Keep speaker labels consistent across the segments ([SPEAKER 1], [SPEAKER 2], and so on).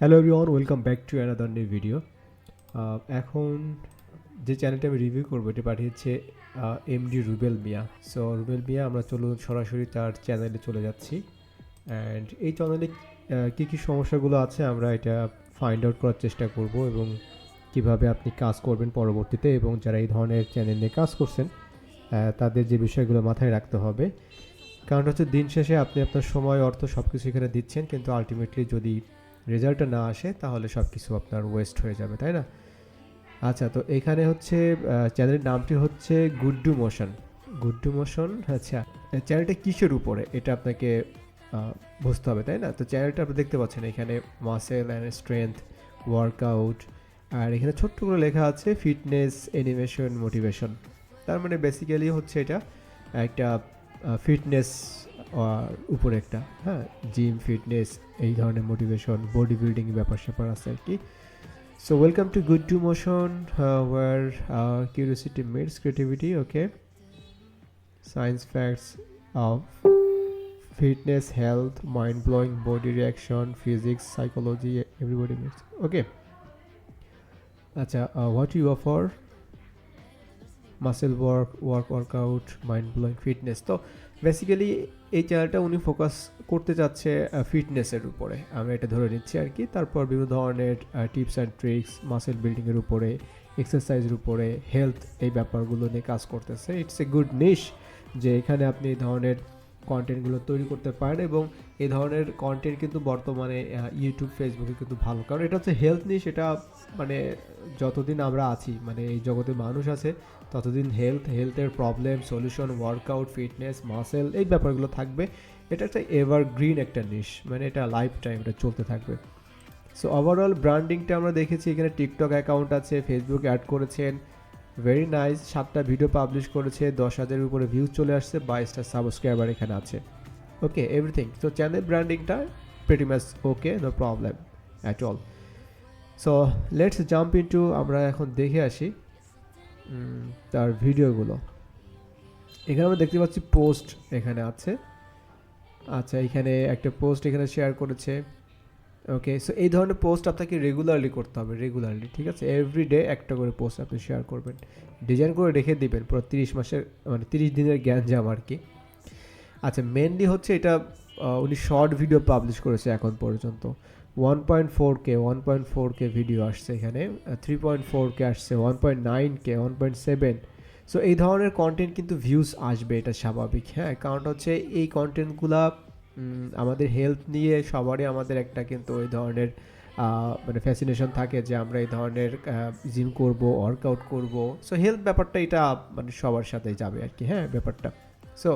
[SPEAKER 1] Hello everyone welcome back to another new video এখন যে চ্যানেলটা আমি রিভিউ করব, এটা পাঠিয়েছে এমডি রুবেল মিয়া সো রুবেল মিয়া আমরা চলুন সরাসরি তার চ্যানেলে চলে যাচ্ছি। অ্যান্ড এই চ্যানেলে কী কী সমস্যাগুলো আছে আমরা এটা ফাইন্ড আউট করার চেষ্টা করব এবং কীভাবে আপনি কাজ করবেন পরবর্তীতে এবং যারা এই ধরনের চ্যানেল নিয়ে কাজ করছেন তাদের যে বিষয়গুলো মাথায় রাখতে হবে। কারণ হচ্ছে দিন শেষে আপনি আপনার সময়, অর্থ সব কিছু এখানে দিচ্ছেন, কিন্তু আলটিমেটলি যদি রেজাল্টটা না আসে, তাহলে সব কিছু আপনার ওয়েস্ট হয়ে যাবে, তাই না? আচ্ছা তো এখানে হচ্ছে চ্যানেলের নামটি হচ্ছে গুড্ডু মোশন। গুড্ডু মোশন আচ্ছা চ্যানেলটা কিসের উপরে? এটা আপনাকে বুঝতে হবে, তাই না? তো চ্যানেলটা আপনি দেখতে পাচ্ছেন, এখানে মাসেল অ্যান্ড স্ট্রেংথ ওয়ার্কআউট আর এখানে ছোট্ট করে লেখা আছে ফিটনেস অ্যানিমেশন মোটিভেশন তার মানে বেসিক্যালি হচ্ছে এটা একটা ফিটনেস উপরে একটা হ্যাঁ জিম ফিটনেস এই ধরনের মোটিভেশন বডি বিল্ডিং ব্যাপার স্যাপার আছে আর কি। So welcome to good to motion war curiosity meets creativity okay science facts of fitness health mind blowing body reaction physics psychology everybody meets okay আচ্ছা what you offer muscle work work workout mind blowing fitness তো basically এই চ্যানেলটা উনি focus করতে চাচ্ছে ফিটনেসের উপরে। আমি এটা ধরে নিচ্ছি আর কি। তারপর বিভিন্ন ধরনের টিপস অ্যান্ড ট্রিক্স মাসেল বিল্ডিংয়ের উপরে এক্সারসাইজের উপরে হেলথ এই ব্যাপারগুলো নিয়ে কাজ করতেছে। ইটস এ গুড নিশ যে এখানে আপনি এই ধরনের কন্টেন্টগুলো তৈরি করতে পারেন এবং এই ধরনের কন্টেন্ট কিন্তু বর্তমানে ইউটিউব ফেসবুকে কিন্তু ভালো। কারণ এটা হচ্ছে হেলথ নিশ এটা মানে যতদিন আমরা আছি মানে এই জগতে মানুষ আছে, ততদিন হেলথ হেলথের problem solution workout fitness muscle এই ব্যাপারগুলো থাকবে। এটা একটা এভারগ্রিন একটা নিশ মানে এটা লাইফ টাইম এটা চলতে থাকবে। সো ওভারঅল ব্র্যান্ডিংটা আমরা দেখেছি, এখানে টিকটক অ্যাকাউন্ট আছে ফেসবুক অ্যাড করেছেন ভেরি নাইস সাতটা ভিডিও পাবলিশ করেছে, দশ হাজারের উপরে ভিউজ চলে আসছে বাইশটা সাবস্ক্রাইবার এখানে আছে। Okay everything so channel ব্র্যান্ডিংটা pretty much okay no problem at all so let's jump into আমরা এখন দেখে আসি তার ভিডিওগুলো এখানে আমরা দেখতে পাচ্ছি পোস্ট এখানে আছে। আচ্ছা এখানে একটা পোস্ট এখানে শেয়ার করেছে। ওকে সো এই ধরনের পোস্ট আপনাকে রেগুলারলি করতে হবে রেগুলারলি ঠিক আছে? এভরি ডে একটা করে পোস্ট আপনি শেয়ার করবেন। ডিজাইন করে রেখে দিবেন, পুরো তিরিশ মাসের মানে তিরিশ দিনের জ্ঞান জাম আর কি। আচ্ছা মেনলি হচ্ছে এটা উনি শর্ট ভিডিও পাবলিশ করেছে এখন পর্যন্ত। One point four K one point four K video আসছে এখানে থ্রি পয়েন্ট ফোর কে আসছে one point nine K one point seven so এই ধরনের কন্টেন্ট কিন্তু ভিউজ আসবে, এটা স্বাভাবিক হ্যাঁ? কারণটা হচ্ছে এই কন্টেন্টগুলা আমাদের হেলথ নিয়ে সবারই আমাদের একটা কিন্তু ওই ধরনের মানে ফ্যাসিনেশন থাকে যে আমরা এই ধরনের জিম করব ওয়ার্কআউট করব। সো হেলথ ব্যাপারটা এটা মানে সবার সাথেই যাবে আর কি হ্যাঁ ব্যাপারটা। সো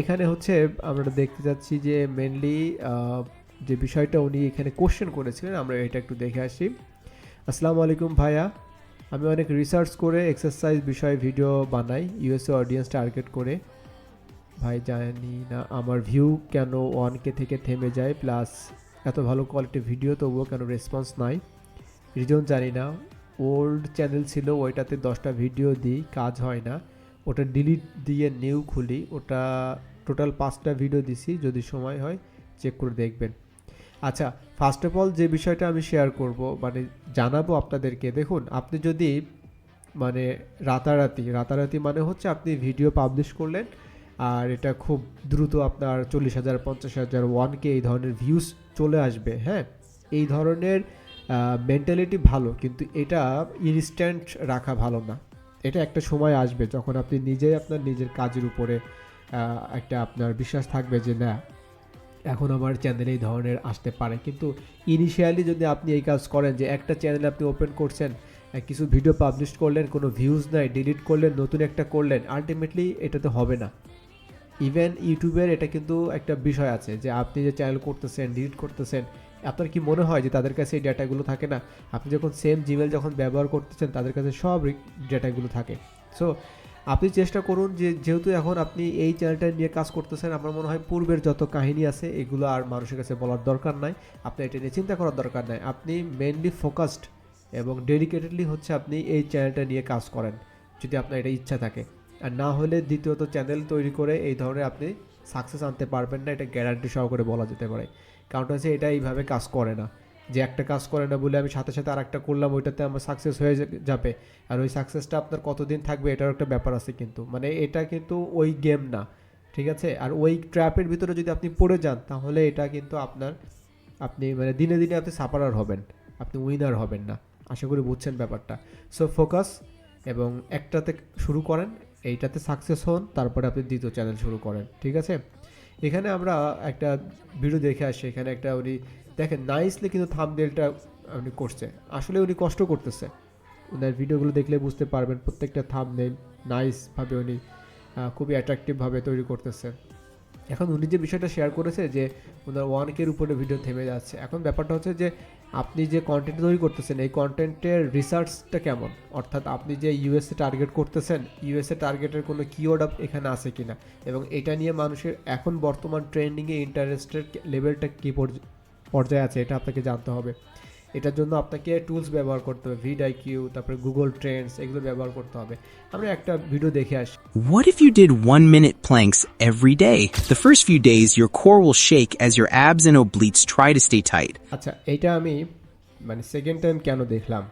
[SPEAKER 1] এখানে হচ্ছে আমরা দেখতে যাচ্ছি যে মেনলি যে বিষয়টা উনি এখানে কোশ্চেন করেছিলেন, আমরা এটা একটু দেখে আসি। আসসালামু আলাইকুম ভাইয়া। আমি অনেক রিসার্চ করে এক্সারসাইজ বিষয়ে ভিডিও বানাই ইউএসএ অডিয়েন্স টার্গেট করে। ভাই, জানি না আমার ভিউ কেন ওয়ান কে থেকে থেমে যায় প্লাস এত ভালো কোয়ালিটির ভিডিও তবুও কেন রেসপন্স নাই। রিজন জানি না। ওল্ড চ্যানেল ছিল, ওইটাতে দশটা ভিডিও দিই, কাজ হয় না। ওটা ডিলিট দিয়ে নিউ খুলি, ওটা টোটাল পাঁচটা ভিডিও দিছি, যদি সময় হয় চেক করে দেখবেন। আচ্ছা ফার্স্ট অফ অল যে বিষয়টা আমি শেয়ার করব মানে জানাব আপনাদেরকে, দেখুন, আপনি যদি মানে রাতারাতি রাতারাতি মানে হচ্ছে আপনি ভিডিও পাবলিশ করলেন আর এটা খুব দ্রুত আপনার চল্লিশ হাজার, পঞ্চাশ হাজার ওয়ানকে এই ধরনের ভিউজ চলে আসবে হ্যাঁ? এই ধরনের মেন্টালিটি ভালো, কিন্তু এটা ইনস্ট্যান্ট রাখা ভালো না। এটা একটা সময় আসবে যখন আপনি নিজেই আপনার নিজের কাজের উপরে একটা আপনার বিশ্বাস থাকবে যে, না, এখন আমার চ্যানেলে এই ধরনের আসতে পারে। কিন্তু ইনিশিয়ালি যদি আপনি এই কাজ করেন যে, একটা চ্যানেল আপনি ওপেন করছেন কিছু ভিডিও পাবলিশ করলেন, কোনো ভিউজ নাই ডিলিট করলেন, নতুন একটা করলেন আলটিমেটলি এটাতে হবে না। ইভেন ইউটিউবের এটা কিন্তু একটা বিষয় আছে যে আপনি যে চ্যানেল করতেছেন ডিলিট করতেছেন, আপনার কি মনে হয় যে তাদের কাছে এই ডেটাগুলো থাকে না? আপনি যখন সেম জিমেল যখন ব্যবহার করতেছেন, তাদের কাছে সব ডেটাগুলো থাকে। সো আপনি চেষ্টা করুন যে যেহেতু এখন আপনি এই চ্যানেলটা নিয়ে কাজ করতেছেন, আমার মনে হয় পূর্বের যত কাহিনী আছে, এগুলো আর মানুষের কাছে বলার দরকার নাই। আপনি এটা নিয়ে চিন্তা করার দরকার নাই। আপনি মেনলি ফোকাসড এবং ডেডিকেটেডলি হচ্ছে আপনি এই চ্যানেলটা নিয়ে কাজ করেন, যদি আপনার এটা ইচ্ছা থাকে। আর না হলে দ্বিতীয়ত চ্যানেল তৈরি করে এই ধরনের আপনি সাকসেস আনতে পারবেন না, এটা গ্যারান্টি সহকারে বলা যেতে পারে। কারণ হচ্ছে এটা এইভাবে কাজ করে না। যে একটা কাজ করে না বলে আমি সাথে সাথে আর একটা করলাম, ওইটাতে আমার সাকসেস হয়ে যাবে। আর ওই সাকসেসটা আপনার কতদিন থাকবে এটার একটা ব্যাপার আছে কিন্তু। মানে এটা কিন্তু ওই গেম না, ঠিক আছে? আর ওই ট্র্যাপের ভিতরে যদি আপনি পড়ে যান, তাহলে এটা কিন্তু আপনার, আপনি মানে দিনে দিনে আপনি সাপারার হবেন, আপনি উইনার হবেন না। আশা করি বুঝছেন ব্যাপারটা। সো ফোকাস এবং একটাতে শুরু করেন এইটাতে সাকসেস হন, তারপরে আপনি দ্বিতীয় চ্যানেল শুরু করেন, ঠিক আছে? এখানে আমরা একটা ভিডিও দেখে আসি, এখানে একটা উনি দেখেন নাইসলি কিন্তু থামডেলটা উনি করছে। আসলে উনি কষ্ট করতেছে। ওনার ভিডিওগুলো দেখলে বুঝতে পারবেন প্রত্যেকটা থামনেল নাইসভাবে উনি খুবই অ্যাট্রাকটিভভাবে তৈরি করতেছে। এখন উনি যে বিষয়টা শেয়ার করেছে যে ওনার ওয়ান কের উপরে ভিডিও থেমে যাচ্ছে। এখন ব্যাপারটা হচ্ছে যে আপনি যে কন্টেন্ট তৈরি করতেছেন, এই কন্টেন্টের রিসার্চটা কেমন? অর্থাৎ আপনি যে ইউএসএ টার্গেট করতেছেন ইউএসএ টার্গেটের কোনো কিওয়ার্ড আপ এখানে আছে কি না এবং এটা নিয়ে মানুষের এখন বর্তমান ট্রেন্ডিংয়ে ইন্টারেস্টের লেভেলটা কী পর্য- পর্যায়ে আছে, এটা আপনাকে জানতে হবে। এটার জন্য আপনাকে টুলস ব্যবহার করতে হবে ভিড কিউ তারপরে গুগল ট্রেন্ডস এগুলো ব্যবহার করতে হবে আমরা একটা ভিডিও দেখে আসি
[SPEAKER 2] What if you did one minute planks every day? The first few days, your core will shake as your abs and obliques try to stay tight.
[SPEAKER 1] আচ্ছা এইটা আমি মানে সেকেন্ড টাইম কেন দেখলাম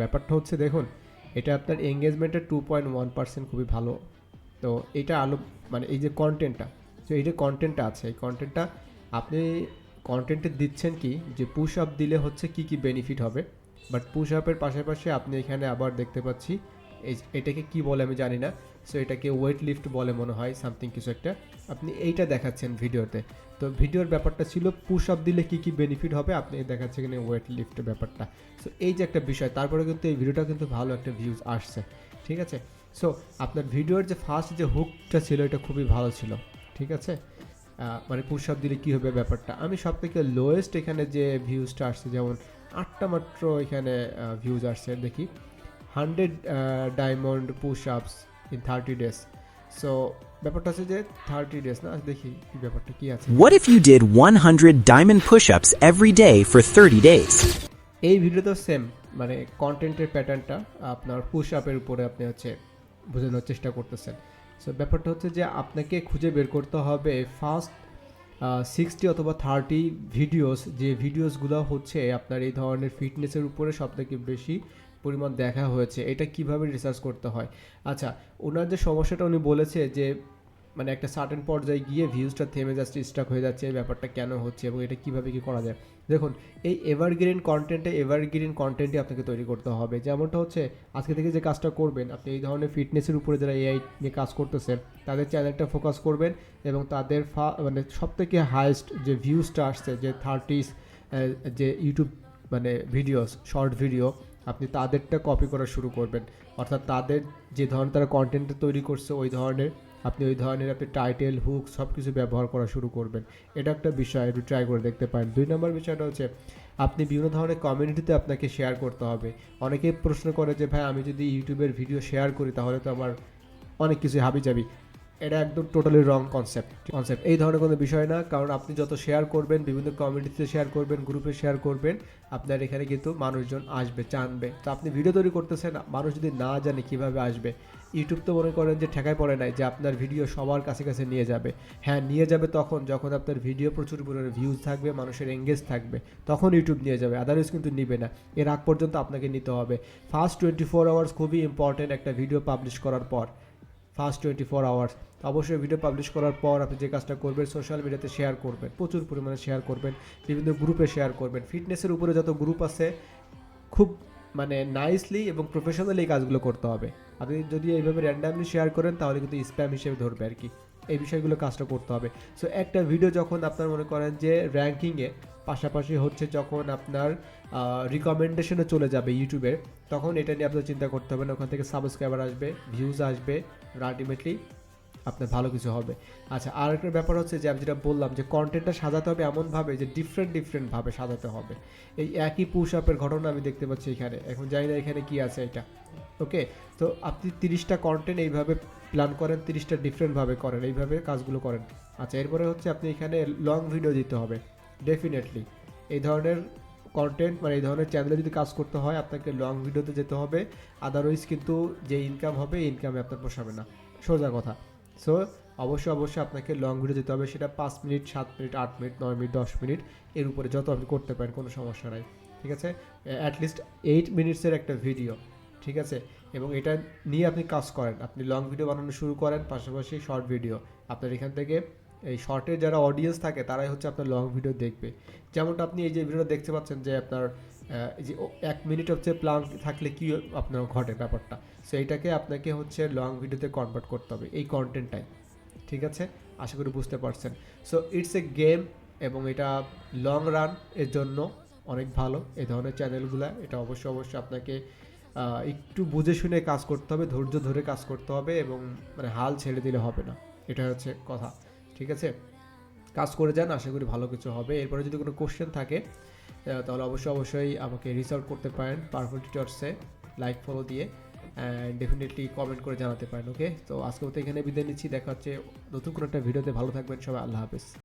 [SPEAKER 1] ব্যাপারটা হচ্ছে দেখুন এটা আপনার এঙ্গেজমেন্টের টু পয়েন্ট ওয়ান পার্সেন্ট খুবই ভালো তো এটা আলো মানে এই যে কন্টেন্টটা তো এই যে কন্টেন্টটা আছে এই কন্টেন্টটা আপনি কন্টেন্টে দিচ্ছেন কি? যে পুশ আপ দিলে হচ্ছে কি কি বেনিফিট হবে? বাট পুশ আপের পাশাপাশি আপনি এখানে আবার দেখতে পাচ্ছি এটাকে কি বলে আমি জানি না সো এটাকে ওয়েট লিফট বলে মনে হয় সামথিং কিছু একটা। আপনি এইটা দেখাচ্ছেন ভিডিওতে। তো ভিডিওর ব্যাপারটা ছিল পুশ আপ দিলে কি কি বেনিফিট হবে? আপনি দেখাচ্ছেন এখানে ওয়েট লিফটের ব্যাপারটা। সো এই যে একটা বিষয় তারপরে কিন্তু এই ভিডিওটা কিন্তু ভালো একটা ভিউজ আসছে, ঠিক আছে? সো আপনার ভিডিওর যে ফার্স্ট যে হুকটা ছিল, এটা খুবই ভালো ছিল, ঠিক আছে? মানে পুশ আপ দিলে কী হবে ব্যাপারটা? আমি সব থেকে লোয়েস্ট এখানে যে ভিউজটা আসছে যেমন আটটা মাত্র এখানে ভিউজ আসছে দেখি। Hundred diamond push ups in thirty days so ব্যাপারটা হচ্ছে যে থার্টি ডেজ না দেখি কি ব্যাপারটা কি আছে।
[SPEAKER 2] What if you did 100 diamond push ups every day for 30 days?
[SPEAKER 1] এই ভিডিওতেও সেম মানে কন্টেন্টের প্যাটার্নটা আপনার পুশ আপের উপরে আপনি হচ্ছে বোঝানোর চেষ্টা করতেছেন। সো ব্যাপারটা হচ্ছে যে আপনাকে খুঁজে বের করতে হবে ফার্স্ট সিক্সটি অথবা থার্টি ভিডিওস যে ভিডিওসগুলো হচ্ছে আপনার এই ধরনের ফিটনেসের উপরে সব থেকে বেশি পরিমাণ দেখা হয়েছে। এটা কীভাবে রিসার্চ করতে হয়? আচ্ছা ওনার যে সমস্যাটা উনি বলেছে যে মানে একটা সার্টেন পর্যায়ে গিয়ে ভিউজটা থেমে যাচ্ছে স্টাক হয়ে যাচ্ছে, এই ব্যাপারটা কেন হচ্ছে এবং এটা কীভাবে কী করা যায়? দেখুন, এই এভারগ্রিন কন্টেন্টে এভারগ্রিন কন্টেন্টই আপনাকে তৈরি করতে হবে। যেমনটা হচ্ছে, আজকে থেকে যে কাজটা করবেন, আপনি এই ধরনের ফিটনেসের উপরে যারা এআই নিয়ে কাজ করতেছে তাদের চ্যানেলটা ফোকাস করবেন এবং তাদের ফা- মানে সব থেকে হায়েস্ট যে ভিউজটা আসছে, যে থার্টিস যে ইউটিউব মানে ভিডিওস শর্ট ভিডিও আপনি তাদেরটা কপি করা শুরু করবেন। অর্থাৎ তাদের যে ধরনের তারা কন্টেন্ট তৈরি করছে, ওই ধরনের আপনি ওই ধরনের আপনি টাইটেল হুক সব কিছু ব্যবহার করা শুরু করবেন। এটা একটা বিষয়, একটু ট্রাই করে দেখতে পারেন। দুই নম্বর বিষয়টা হচ্ছে, আপনি বিভিন্ন ধরনের কমিউনিটিতে আপনাকে শেয়ার করতে হবে। অনেকে প্রশ্ন করে যে, ভাই, আমি যদি ইউটিউবের ভিডিও শেয়ার করি, তাহলে তো আমার অনেক কিছু হাবি যাবি এটা একদম টোটালি রং কনসেপ্ট কনসেপ্ট এই ধরনের কোনো বিষয় না, কারণ আপনি যত শেয়ার করবেন, বিভিন্ন কমিউনিটিতে শেয়ার করবেন গ্রুপে শেয়ার করবেন, আপনার এখানে কিন্তু মানুষজন আসবে, জানবে। তো আপনি ভিডিও তৈরি করতেছেন, মানুষ যদি না জানে কীভাবে আসবে ইউটিউব তো মনে করেন যে ঠেকায় পড়ে নাই যে আপনার ভিডিও সবার কাছে কাছে নিয়ে যাবে। হ্যাঁ নিয়ে যাবে তখন, যখন আপনার ভিডিও প্রচুর পরিমাণে ভিউজ থাকবে, মানুষের এঙ্গেজ থাকবে, তখন ইউটিউব নিয়ে যাবে আদারওয়াইজ কিন্তু নিবে না। এর আগ পর্যন্ত আপনাকে নিতে হবে। ফার্স্ট টোয়েন্টি ফোর আওয়ার্স খুবই ইম্পর্টেন্ট একটা ভিডিও পাবলিশ করার পর। ফার্স্ট টোয়েন্টি ফোর আওয়ার্স অবশ্যই ভিডিও পাবলিশ করার পর আপনি যে কাজটা করবেন সোশ্যাল মিডিয়াতে শেয়ার করবেন, প্রচুর পরিমাণে শেয়ার করবেন, বিভিন্ন গ্রুপে শেয়ার করবেন। ফিটনেসের উপরে যত গ্রুপ আছে, খুব মানে নাইসলি এবং প্রফেশনালি কাজগুলো করতে হবে। আপনি যদি এইভাবে র্যান্ডামলি শেয়ার করেন, তাহলে কিন্তু স্প্যাম হিসেবে ধরবে আর কি। এই বিষয়গুলো কাজটা করতে হবে। সো একটা ভিডিও যখন আপনার মনে করেন যে র্যাঙ্কিংয়ে পাশাপাশি হচ্ছে যখন আপনার রিকমেন্ডেশনে চলে যাবে ইউটিউবের তখন এটা নিয়ে আপনার চিন্তা করতে হবে না। ওখান থেকে সাবস্ক্রাইবার আসবে ভিউজ আসবে আলটিমেটলি আপনার ভালো কিছু হবে। আচ্ছা আর একটা ব্যাপার হচ্ছে যে আমি যেটা বললাম যে কন্টেন্টটা সাজাতে হবে এমনভাবে যে ডিফারেন্ট ডিফারেন্টভাবে সাজাতে হবে। এই একই পুশ আপের ঘটনা আমি দেখতে পাচ্ছি এখানে। এখন জানি না এখানে কি আছে এটা। ওকে তো আপনি তিরিশটা কন্টেন্ট এইভাবে প্ল্যান করেন, তিরিশটা ডিফারেন্টভাবে করেন, এইভাবে কাজগুলো করেন। আচ্ছা এরপরে হচ্ছে আপনি এখানে লং ভিডিও দিতে হবে ডেফিনেটলি এই ধরনের কন্টেন্ট মানে এই ধরনের চ্যানেলে যদি কাজ করতে হয়, আপনাকে লং ভিডিওতে যেতে হবে। আদারওয়াইজ কিন্তু যে ইনকাম হবে ইনকামে আপনার পোষাবে না। সোজা কথা। সো অবশ্যই অবশ্যই আপনাকে লং ভিডিও যেতে হবে, সেটা পাঁচ মিনিট, সাত মিনিট, আট মিনিট, নয় মিনিট, দশ মিনিট, এর উপরে যত আপনি করতে পারেন, কোনো সমস্যা নাই। ঠিক আছে? অ্যাটলিস্ট এইট মিনিটসের একটা ভিডিও ঠিক আছে? এবং এটা নিয়ে আপনি কাজ করেন। আপনি লং ভিডিও বানানো শুরু করেন, পাশাপাশি শর্ট ভিডিও আপনার এখান থেকে এই শর্টের যারা অডিয়েন্স থাকে, তারাই হচ্ছে আপনার লং ভিডিও দেখবে। যেমনটা আপনি এই যে ভিডিওটা দেখতে পাচ্ছেন যে আপনার যে এক মিনিট হচ্ছে প্লান থাকলে কী আপনার ঘটে ব্যাপারটা। সো এইটাকে আপনাকে হচ্ছে লং ভিডিওতে কনভার্ট করতে হবে এই কন্টেন্টটাই ঠিক আছে? আশা করি বুঝতে পারছেন। সো ইটস এ গেম এবং এটা লং রান এর জন্য অনেক ভালো। এই ধরনের চ্যানেলগুলো এটা অবশ্যই অবশ্যই আপনাকে একটু বুঝে শুনে কাজ করতে হবে, ধৈর্য ধরে কাজ করতে হবে এবং মানে হাল ছেড়ে দিলে হবে না। এটা হচ্ছে কথা, ঠিক আছে? কাজ করে যান, আশা করি ভালো কিছু হবে। এরপরে যদি কোনো কোশ্চেন থাকে তাহলে অবশ্যই অবশ্যই আমাকে রিচ আউট করতে পারেন পারফুল টিচার্সে লাইক ফলো দিয়ে অ্যান্ড ডেফিনেটলি কমেন্ট করে জানাতে পারেন ওকে তো আজকে মতো এখানে বিদায় নিচ্ছি, দেখা হচ্ছে নতুন কোনো একটা ভিডিওতে ভালো থাকবেন সবাই, আল্লাহ হাফেজ।